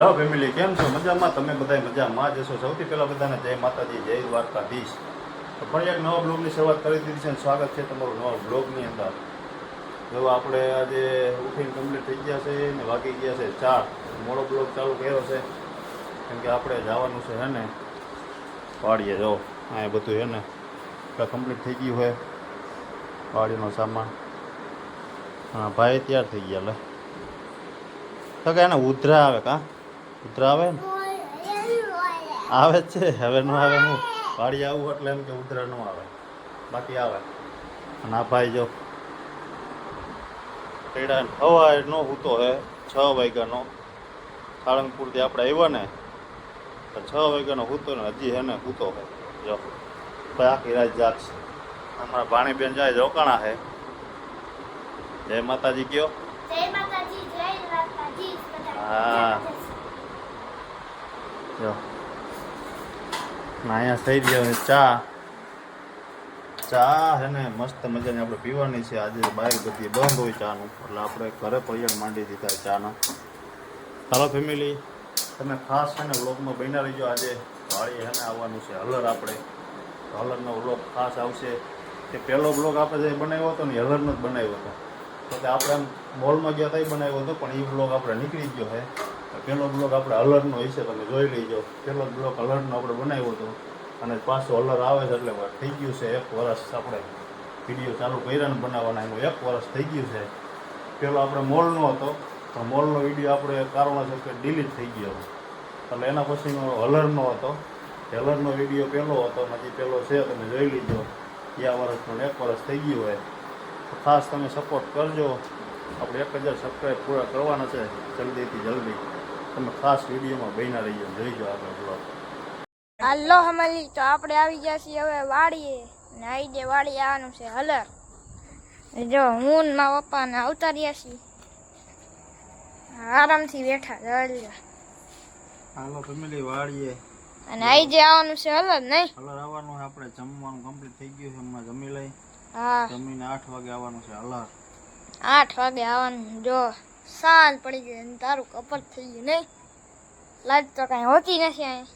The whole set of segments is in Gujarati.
હા ફેમિલી કેમ છો? મજામાં? તમે બધા મજામાં? જ હશો સૌથી પહેલાં બધાને જય માતાજી, જય દ્વારકાધીશ. તો ફરી એક નવા બ્લોગની શરૂઆત કરી દીધી છે અને સ્વાગત છે તમારું નવા બ્લોગની અંદર. જો આપણે આજે ઉઠીને કમ્પ્લીટ થઈ ગયા છે ને વાગી ગયા છે ચાર, મોડો બ્લોગ ચાલુ કર્યો છે. કેમ કે આપણે જવાનું છે, હે ને? વાડીએ, જો આ બધું, હે ને? કમ્પ્લીટ થઈ ગયું હોય વાડીનો સામાન. હા, ભાઈ તૈયાર થઈ ગયા, લે. તો કે એને ઉધરા આવે કાં? ઉધરા આવે ને? આવે છે. હવે ન આવે હું વાડી આવું એટલે એમ કે ઉતરા ન આવે. બાકી આવે. અને આ ભાઈ જો પેડા હવાય નો હૂતો હે. છ વાગ્યાનો. સાળંગપુરથી આપણે આવ્યા ને તો છ વાગ્યાનો હૂતો ને હજી હે ને હૂતો હે. જો ભાઈ આખી રાત જાગશે. હમણાં ભાણીબેન જાય રોકાણા હે. જય માતાજી કયો. જય માતાજી જય દ્વારકાધીશ હા. જો અહીંયા થઈ ગયો છે. ચા. ચા હે ને મસ્ત મજાની આપણે પીવાની છે. આજે બહાર બધી બંધ હોય ચાનું. એટલે આપણે ઘરે પર્યાણ માંડી દીધા ચાના. હાલો ફેમિલી, તમે ખાસ છે ને વ્લોગમાં બન્યા રહીજો. આજે વાળી છે ને આવવાનું છે હલર આપણે. હલરનો વ્લોગ ખાસ આવશે. કે પહેલો બ્લોગ આપણે જે બનાવ્યો હતો ને હલરનો જ બનાવ્યો હતો. તો આપણે આમ મોલમાં ગયા ત્યાં બનાવ્યો હતો, પણ એ બ્લોગ આપણે નીકળી ગયો છે પહેલો બ્લોક આપણે હલરનો હશે તમે જોઈ લેજો. પહેલો બ્લોક હલરનો આપણે બનાવ્યો હતો. અને પાછો હલર આવે છે એટલે થઈ ગયું છે, એક વર્ષ આપણે વીડિયો ચાલુ કર્યા બનાવવાના એનું એક વર્ષ થઈ ગયું છે. પહેલો આપણે મોલનો હતો પણ મોલનો વીડિયો આપણે કારણોસર કે ડિલીટ થઈ ગયો. એટલે એના પછીનો હલરનો હતો. હલરનો વીડિયો પહેલો હતો હજી પહેલો છે, તમે જોઈ લીજો. ગયા પણ એક વર્ષ થઈ ગયું હોય ખાસ તમે સપોર્ટ કરજો. આપણે એક હજાર સબસ્ક્રાઈબ પૂરા કરવાના છે, જલ્દીથી જલ્દી. તમે ખાસ વિડીયોમાં બન્યા રહીજો જોઈજો આપણે બ્લોગ. હાલો હમલી તો આપણે આવી ગયા છીએ હવે વાડીએ. ને આવી જે વાડી આવવાનું છે હલર. જો હું ને મારા પપ્પાને આવતા રહ્યા છીએ. આરામથી બેઠા જલ્યા હાલો ફેમિલી વાડીએ. અને આવી જે આવવાનું છે હલર નહીં? હલર આવવાનું છે આપણે જમવાનું કમ્પ્લીટ થઈ ગયું છે હમણાં જમી લઈ. હા. જમીને આઠ વાગે આવવાનું છે હલર. આઠ વાગે આવવાનું જો. સાંજ પડી ગઈ અને તારું કપટ થઈ ગયું નહીં? લાઈટ તો કાંઈ હોતી નથી અહીં.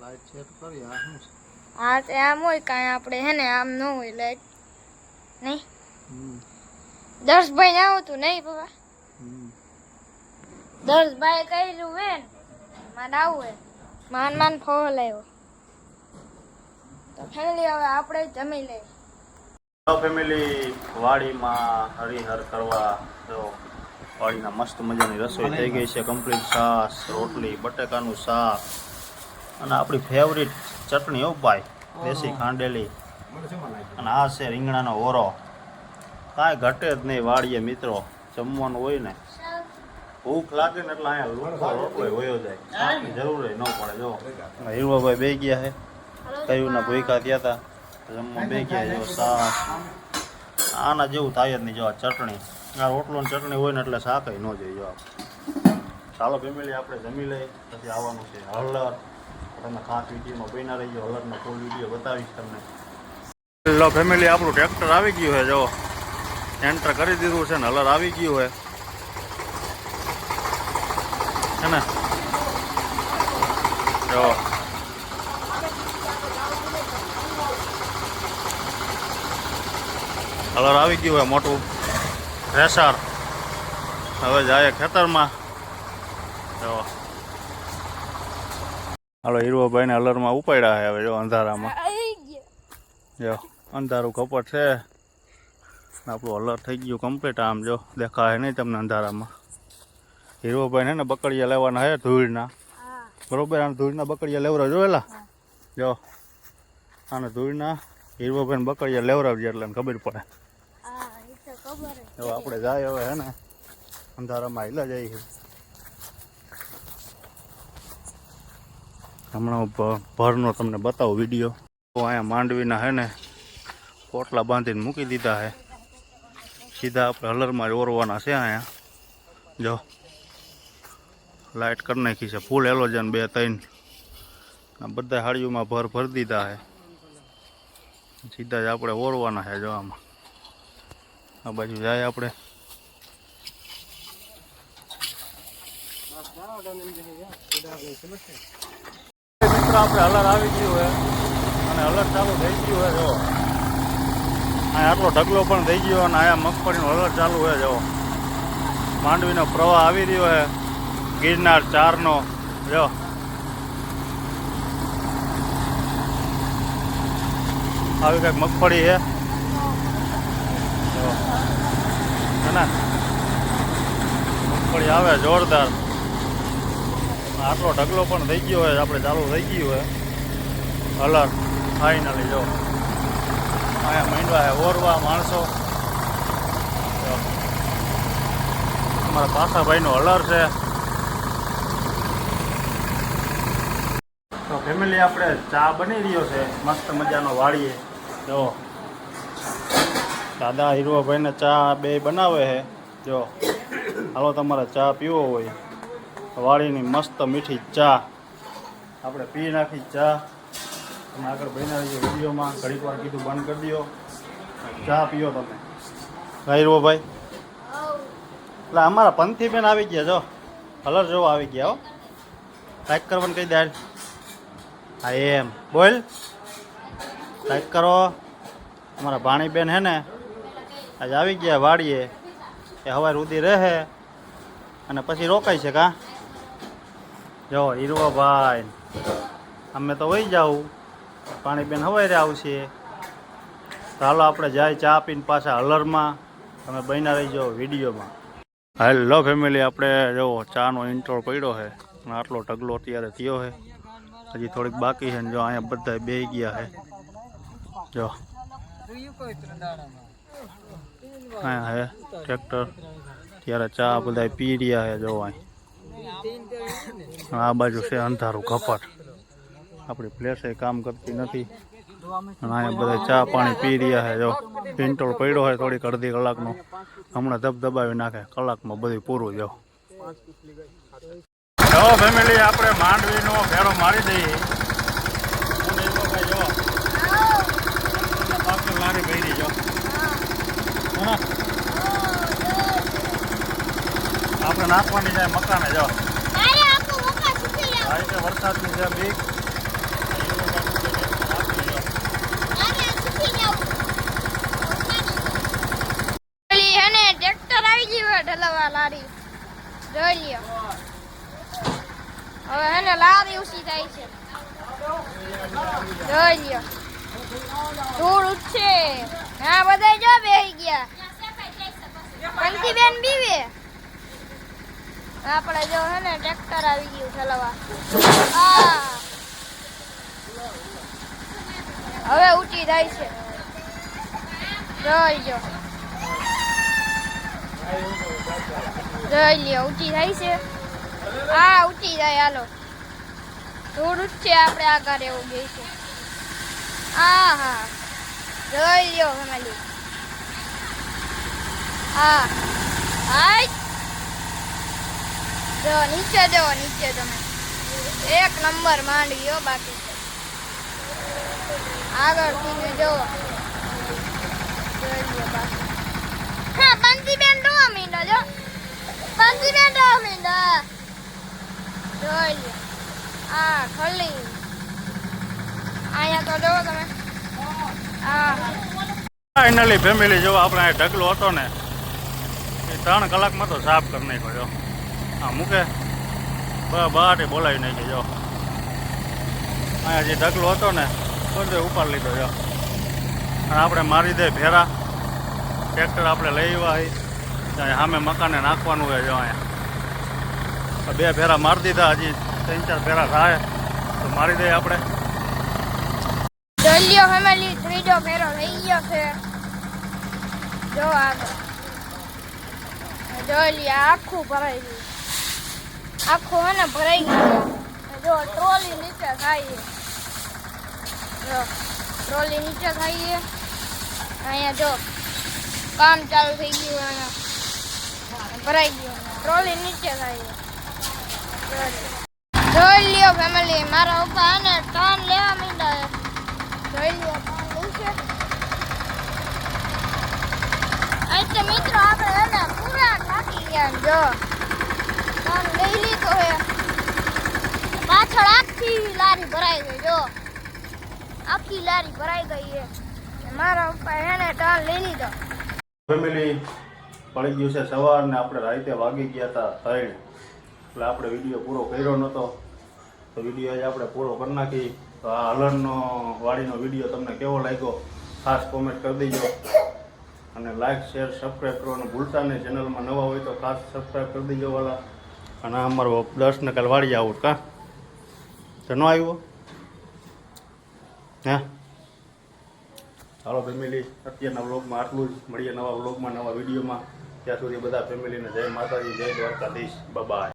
લાઈટ સેટ કરી આ શું છે? હા તે આમ હોય કાંઈ આપણે હે ને આમ ન હોય લાઈટ નહીં? દર્શભાઈ ના આવતું નહીં પપ્પા? દર્શભાઈ કર્યું હે મારે આવું હે. માન માન ફોન લાવ્યો. તો ફેમિલી હવે આપણે જમી લઈએ. ફેમિલી વાડીમાં હરિહર કરવા જો વાડીના મસ્ત મજાની રસોઈ થઈ ગઈ છે કમ્પ્લીટ છાશ રોટલી બટેકાનું શાક અને આપણી ફેવરિટ ચટણી હો ભાઈ દેશી ખાંડેલી. અને આ છે રીંગણાનો ઓરો. કાંઈ ઘટે જ નહીં વાડીએ મિત્રો જમવાનું હોય ને. ભૂખ લાગે ને એટલે અહીંયા રોટલો વયો જાય. જરૂર ન પડે જો. હીરવાભાઈ બે ગયા છે. કયું ના ભૂખા થયા હતા. જમવા બે ગયા જો સાસ આના જેવું થાય જ નહીં જો આ ચટણી. આ રોટલો ચટણી હોય ને એટલે શાક ન જોઈએ જો ચાલો ફેમિલી, આપણે જમી લઈએ, પછી આવવાનું છે હળદર. તમે ખાસ વિડીયોમાં બન્યા રહીએ હળદનો ફૂલ વીડિયો બતાવીશ તમને. હેલો ફેમિલી, આપણું ટ્રેક્ટર આવી ગયું છે, જો. એન્ટર કરી દીધું છે ને હલર આવી ગયું હોય છે ને? જો. હલર આવી ગયું હોય મોટું. રેસર હવે જાય ખેતરમાં. જો. હાલો હીરવાભાઈને અલરમાં ઉપાડ્યા હવે, જો, અંધારામાં. જો, અંધારું કપટ છે. આપણું અલર થઈ ગયું કમ્પ્લીટ આમ, જો, દેખાય નહીં તમને અંધારામાં. હીરવાભાઈ ને બકડિયા લેવાના હે ધૂળના. બરોબર, આને ધૂળના બકડીયા લેવરા જોયેલા જો, આને ધૂળના હીરવાભાઈને બકડીયા લેવરાવજે એટલે ખબર પડે. હવે આપણે જાય હવે હે ને, અંધારામાં હિલા જાય છે. હમણાં હું ભ- ભરનો તમને બતાવું વીડિયો. તો અહીંયા માંડવીના હે ને, પોટલા બાંધીને મૂકી દીધા છે સીધા આપણે હલરમાં જ ઓરવાના છે અહીંયા. જો લાઇટ કરી નાખી છે, ફૂલ એલોજન બે ત્રણ. આ બધા હાડીઓમાં ભર ભરી દીધા છે સીધા જ આપણે ઓરવાના છે જો આમાં. આ બાજુ જાય આપણે. મિત્રો, આપણે હલર આવી ગયું હોય અને હલર ચાલુ થઈ ગયું હોય જો. અહીંયા આટલો ઢગલો પણ થઈ ગયો અને અહીંયા મગફળીનો હલર ચાલુ હોય જો. માંડવીનો પ્રવાહ આવી રહ્યો છે. ગિરનાર ચારનો, જો. આવી કંઈક મગફળી છે જો હે ને મગફળી આવે જોરદાર. આટલો ઢગલો પણ થઈ ગયો હોય, આપણે ચાલુ થઈ ગયું હોય. હલર ફાઇનલી જો. અહીંયા માંડવા ઓરવા માણસો. અમારા પાસાભાઈનો હલર છે. તો ફેમિલી આપણે ચા બની રહ્યો છે, મસ્ત મજાનો વાળીએ. જો. દાદા હીરવાભાઈને ચા બે બનાવે છે. જો. હાલો, તમારે ચા પીવો હોય. વાળીની મસ્ત મીઠી ચા. આપણે પી નાખી ચા. તમે આગળ રહીજો વિડીયોમાં. ઘડીક વાર કીધું બંધ કરી દો. ચા પીઓ તમે. ગાયરો ભાઈ. એટલે અમારા પંથી બેન આવી ગયા જો. કલર જોવા આવી ગયા હો. લાઈક કરવાનું કહી દે. હા, એમ. બોલ. લાઈક કરો. અમારા ભાણીબેન હે ને, આજે આવી ગયા વાડીએ એ હવાર સુધી રહે. અને પછી રોકાય છે કા? જો હીરવાભાઈ અમે તો વહી જાઉં. પાણીબેન હવારે આવશે. ચાલો આપણે જાય ચા પીને પાછા હલરમાં. તમે બન્યા રહીજો વિડીયોમાં. હેલો ફેમિલી આપણે જો ચાનો ઇન્ટ્રો પડ્યો છે અને આટલો ઢગલો અત્યારે થયો છે. હજી થોડીક બાકી છે ને જો અહીંયા બધા બે ગયા છે. જો. અહીંયા હે. ટ્રેક્ટર. ત્યારે ચા બધા પી રહ્યા છે જો અહીં. આ બાજુ છે અંધારું કપટ. આપણી પ્લેસે કામ કરતી નથી. અહીંયા બધા ચા પાણી પી રહ્યા છે, જો. પિંટોળ પડ્યો હોય થોડીક અડધી કલાકનો. હમણાં ધબધબાવી નાખે, કલાકમાં બધું પૂરું જો. ફેમિલી આપણે માંડવીનો ફેરો મારી દઈએ અને એ લોકો જો બાકી લારી ભરી જો હે ને? આપણે નાખવાની જાય મકાને જો. મારે આખું મકા સુકી જાવ આ રીતે વરસાદની છે બીક ઢલવા લારી. જોઈ હવે લારી થાય છે. જોઈ ધૂળ ઉઠશે હા બધા જો બેહી ગયા. પંખી બેન બીવે? આપણે જો હે ને, ટ્રેક્ટર આવી ગયું ચલાવવા આ હવે ઊંચી થાય છે. જોઈ જો. જોઈ લ્યો ઊંચી થાય છે. હા ઊંચી જાય, હાલો. થોડું જ છે આપણે આગળ એવું બે છે હા હા. જોઈ લ્યો ફેમિલી હા. હાય. જો, નીચે જો, નીચે તમે. એક નંબર માંડવી હો, બાકી. આગળથી ને જો. હા બંસી બેન ડોવા મીંડો, જો. બંસી બેન ડોવા મીંડો આ ખલી. અહીંયા તો જો તમે. આ ફાઇનલી ફેમિલી જો આપણે ઢગલો હતો ને. એ ત્રણ કલાકમાં તો સાફ કરી નાખ્યો હા, મૂકે. બહાર બોલાવી નાખી, જો. અહીંયા જે ઢગલો હતો ને બધો ઉપાડ લીધો, જો. અને આપણે મારી દે ફેરા ટ્રેક્ટર આપણે લઈ આવ્યા સામે મકાને નાખવાનું હોય જો અહીંયા. બે ફેરા મારી દીધા, હજી ત્રણ ચાર ફેરા થાય, તો મારી દઈએ આપણે. ત્રીજો ફેરો લઈ ગયો છે. આખું ભરાઈ ગયું. આખું ને ભરાઈ ગયું. જો, ટ્રોલી નીચે જો, ટ્રોલી નીચે ખાઈએ. અહીંયા જો, કામ ચાલુ થઈ ગયું અહીંયા ભરાઈ ગયું. ટ્રોલી નીચે છે જોઈ લ્યો. ફેમિલી મારા પપ્પા ને ટર્ન લેવા માંડ્યા જોઈ લ્યો ટર્ન લઈ છે. અહીં તો મિત્રો આપણે એને પૂરા થાકી ગયા જો. હે. પાછળ આખી લારી ભરાઈ ગઈ, જો. આખી લારી ભરાઈ ગઈ છે મારા પપ્પા એને પડી ગયું છે સવાર ને આપણે રાતે વાગી ગયા હતા ત્રણ. એટલે આપણે વીડિયો પૂરો કર્યો નહોતો તો વીડિયો આજે આપણે પૂરો કરી નાખી. તો આ હલણનો વાડીનો વીડિયો તમને કેવો લાગ્યો, ખાસ કોમેન્ટ કરી દેજો. અને લાઇક શેર સબસ્ક્રાઈબ કરવાનું ભૂલતા નહીં. ચેનલમાં નવા હોય તો ખાસ સબસ્ક્રાઈબ કરી દેજો વાલા. અને અમારો દસ ને કાલ વાડી આવું કા? તો ન આવ્યો? હા? ચાલો ફેમિલી અત્યારના વ્લોગમાં આટલું જ. મળીએ નવા વ્લોગમાં નવા વિડીયોમાં ત્યાં સુધી બધા ફેમિલીને જય માતાજી, જય દ્વારકાધીશ. બાય